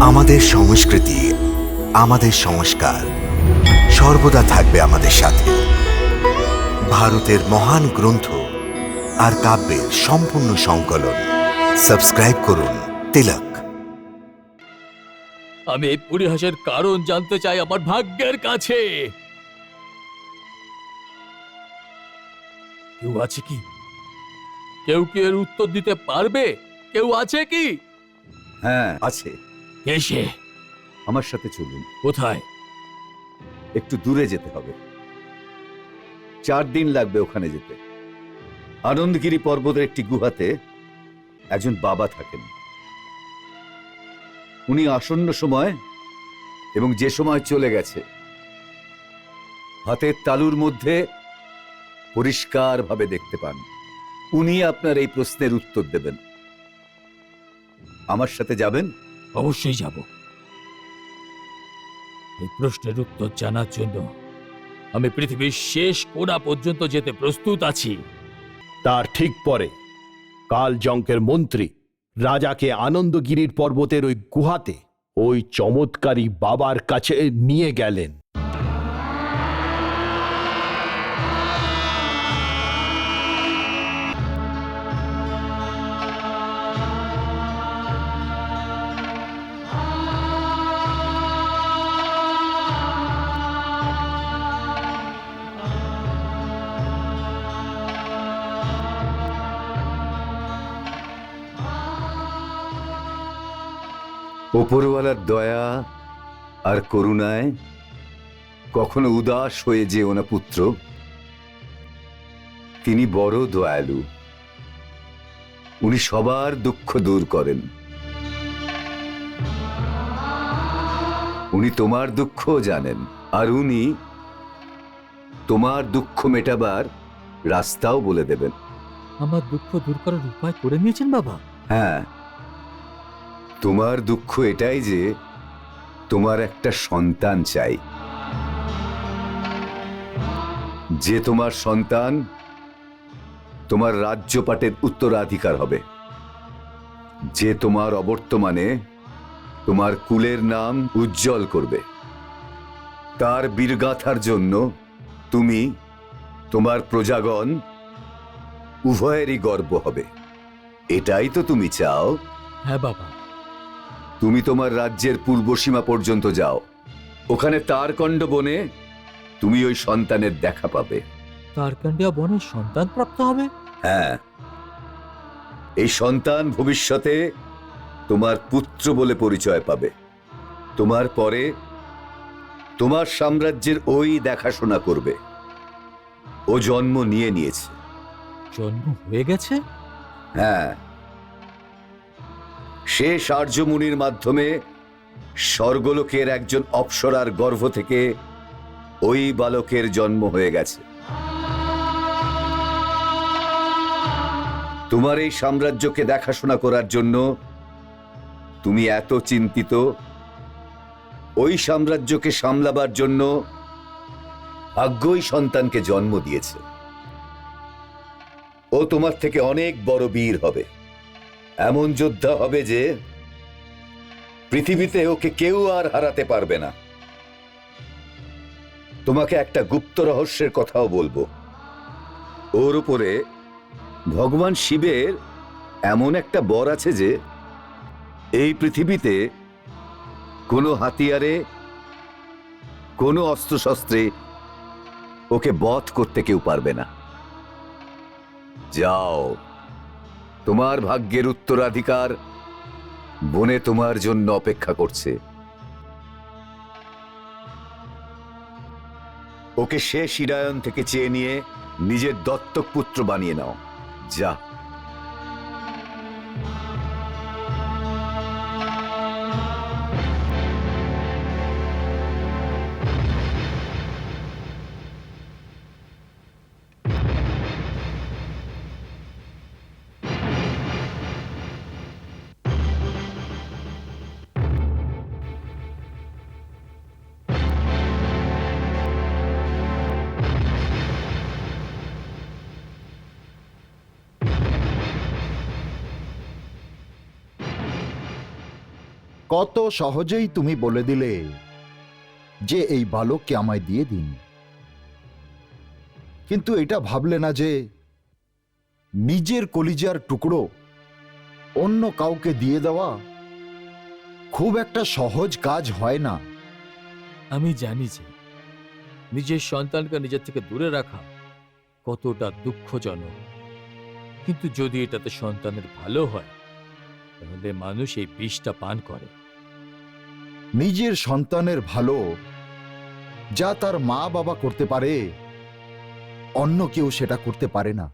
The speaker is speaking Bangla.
আমাদের সংস্কৃতি আমাদের সংস্কার সর্বদা থাকবে আমাদের সাথে। ভারতের মহান গ্রন্থ আর কাব্যের সম্পূর্ণ সংকলন। সাবস্ক্রাইব করুন তিলক। আমি এই পরিহাসের কারণ জানতে চাই আমার ভাগ্যের কাছে। কেউ আছে কি? কেউ কি এর উত্তর দিতে পারবে? কেউ আছে কি? হ্যাঁ আছে। কে সে আমার সাথে চলুন। কোথায়? একটু দূরে যেতে হবে। চার দিন লাগবে ওখানে যেতে। আনন্দগিরি পর্বতের একটি গুহাতে একজন বাবা থাকেন। উনি আসন্ন সময় এবং যে সময় চলে গেছে হাতের তালুর মধ্যে পরিষ্কারভাবে দেখতে পান। উনি আপনার এই প্রশ্নের উত্তর দেবেন। আমার সাথে যাবেন? অবশ্যই যাব। এই প্রশ্নের উত্তর জানার জন্য আমি পৃথিবীর শেষ কোনা পর্যন্ত যেতে প্রস্তুত আছি। তার ঠিক পরে কাল জঙ্কের মন্ত্রী রাজাকে আনন্দগিরির পর্বতের ওই গুহাতে ওই চমৎকারী বাবার কাছে নিয়ে গেলেন। ওপরওয়ালার দয়া আর করুণায় কখনো উদাস হয়ে যেও না পুত্র। তিনি বড় দয়ালু। উনি সবার দুঃখ দূর করেন। উনি তোমার দুঃখও জানেন। আর উনি তোমার দুঃখ মেটাবার রাস্তাও বলে দেবেন। আমার দুঃখ দূর করার উপায় করে নিয়েছেন বাবা। হ্যাঁ তোমার দুঃখ এটাই যে তোমার একটা সন্তান চাই। যে তোমার সন্তান তোমার রাজ্যপাটের উত্তরাধিকার হবে। যে তোমার অবর্তমানে তোমার কুলের নাম উজ্জ্বল করবে। তার বীরগাথার জন্য তুমি তোমার প্রজাগণ উভয়েরই গর্ব হবে। এটাই তো তুমি চাও। হ্যাঁ বাবা। তুমি তোমার রাজ্যের পূর্ব সীমা পর্যন্ত যাও। ওখানে তারকণ্ড বনে তুমি ওই সন্তানের দেখা পাবে। তারকান্ডিয়া বনের সন্তান প্রাপ্ত হবে? হ্যাঁ। এই সন্তান ভবিষ্যতে তোমার পুত্র বলে পরিচয় পাবে। তোমার পরে তোমার সাম্রাজ্যের ওই দেখাশোনা করবে। ও জন্ম নিয়ে নিয়েছে। জন্ম হয়ে গেছে? হ্যাঁ। সে সার্যমুনির মাধ্যমে স্বর্গলোকের একজন অপ্সরার গর্ভ থেকে ওই বালকের জন্ম হয়ে গেছে। তোমার এই সাম্রাজ্যকে দেখাশোনা করার জন্য তুমি এত চিন্তিত, ওই সাম্রাজ্যকে সামলাবার জন্য ভাগ্যই সন্তানকে জন্ম দিয়েছে। ও তোমার থেকে অনেক বড় বীর হবে। এমন যোদ্ধা হবে যে পৃথিবীতে ওকে কেউ আর হারাতে পারবে না। তোমাকে একটা গুপ্ত রহস্যের কথাও বলব। ওর উপরে ভগবান শিবের এমন একটা বর আছে যে এই পৃথিবীতে কোনো হাতিয়ারে, কোনো অস্ত্রশস্ত্রে ওকে বধ করতে কেউ পারবে না। যাও। তোমার ভাগ্যের উত্তরাধিকার বনে তোমার জন্য অপেক্ষা করছে। ওকে শেষ হিরায়ন থেকে চেয়ে নিয়ে নিজের দত্তক পুত্র বানিয়ে নাও। যা। কত সহজেই তুমি বলে দিলে যে এই বালককে আমায় দিয়ে দিন। কিন্তু এটা ভাবলে না যে নিজের কলিজার টুকরো অন্য কাউকে দিয়ে দেওয়া খুব একটা সহজ কাজ হয় না। আমি জানি যে নিজের সন্তানকে নিজের থেকে দূরে রাখা কতটা দুঃখজনক। কিন্তু যদি এটাতে সন্তানের ভালো হয়, তাহলে মানুষ এই বিষটা পান করে। নিজের সন্তানের ভালো যা তার মা বাবা করতে পারে, অন্য কেউ সেটা করতে পারে না।